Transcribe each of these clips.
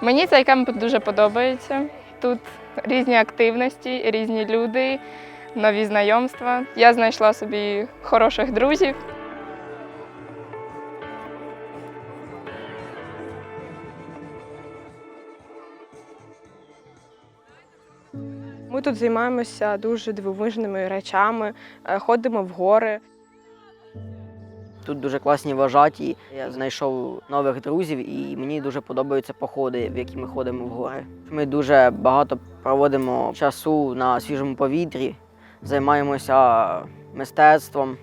Мені цей кемп дуже подобається. Тут різні активності, різні люди, нові знайомства. Я знайшла собі хороших друзів. Ми тут займаємося дуже дивовижними речами, е, ходимо в гори. Тут дуже класні вважаті. Я знайшов нових друзів і мені дуже подобаються походи, в які ми ходимо в гори. Ми дуже багато проводимо часу на свіжому повітрі, займаємося мистецтвом.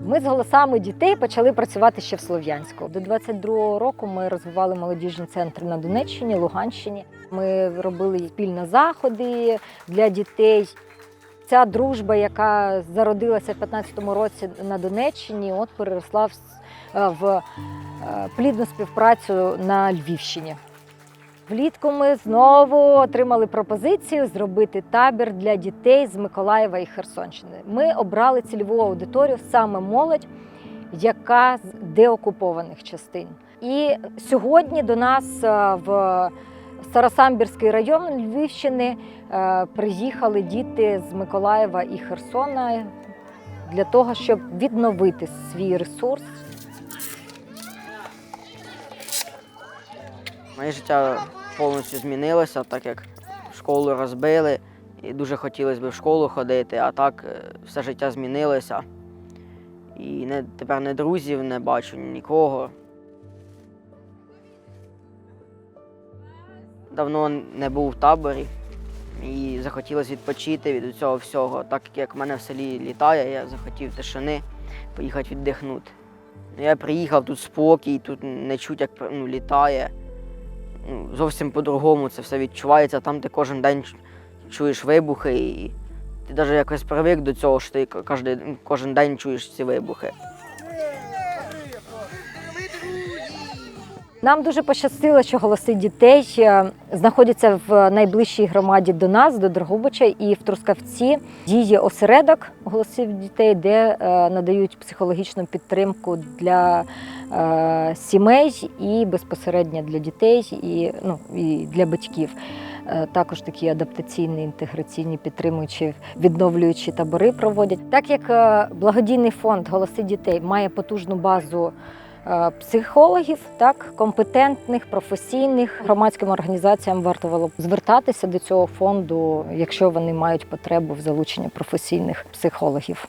Ми з голосами дітей почали працювати ще в Слов'янську. До 22-го року ми розвивали молодіжні центри на Донеччині, Луганщині. Ми робили спільно заходи для дітей. Ця дружба, яка зародилася в 15-му році на Донеччині, от переросла в, е, в е, плідну співпрацю на Львівщині. Влітку ми знову отримали пропозицію зробити табір для дітей з Миколаєва і Херсонщини. Ми обрали цільову аудиторію саме молодь, яка з деокупованих частин. І сьогодні до нас е, в Старосамбірський район Львівщини е, приїхали діти з Миколаєва і Херсона для того, щоб відновити свій ресурс Моє життя повністю змінилося, так як школу розбили, і дуже хотілося б в школу ходити, а так е, все життя змінилося. І не, тепер не друзів не бачу нікого. Давно не був в таборі і захотілося відпочити від цього всього. Так як в мене в селі літає, я захотів тишини поїхати віддихнути. Я приїхав тут спокій, тут не чуть, як ну, літає ну, зовсім по-другому це все відчувається. Там ти кожен день чуєш вибухи, і ти навіть якось привик до цього, що ти кожен день чуєш ці вибухи. Нам дуже пощастило, що голоси дітей е, знаходяться в найближчій громаді до нас, до Дрогобича, і в Трускавці діє осередок голосів дітей, де е, надають психологічну підтримку для е, сімей і безпосередньо для дітей, і, ну, і для батьків. Також такі адаптаційні, інтеграційні, підтримуючі, відновлюючі табори проводять. Так як благодійний фонд Голоси дітей має потужну базу Е, психологів, так компетентних, професійних громадським організаціям варто було звертатися до цього фонду, якщо вони мають потребу в залученні професійних психологів.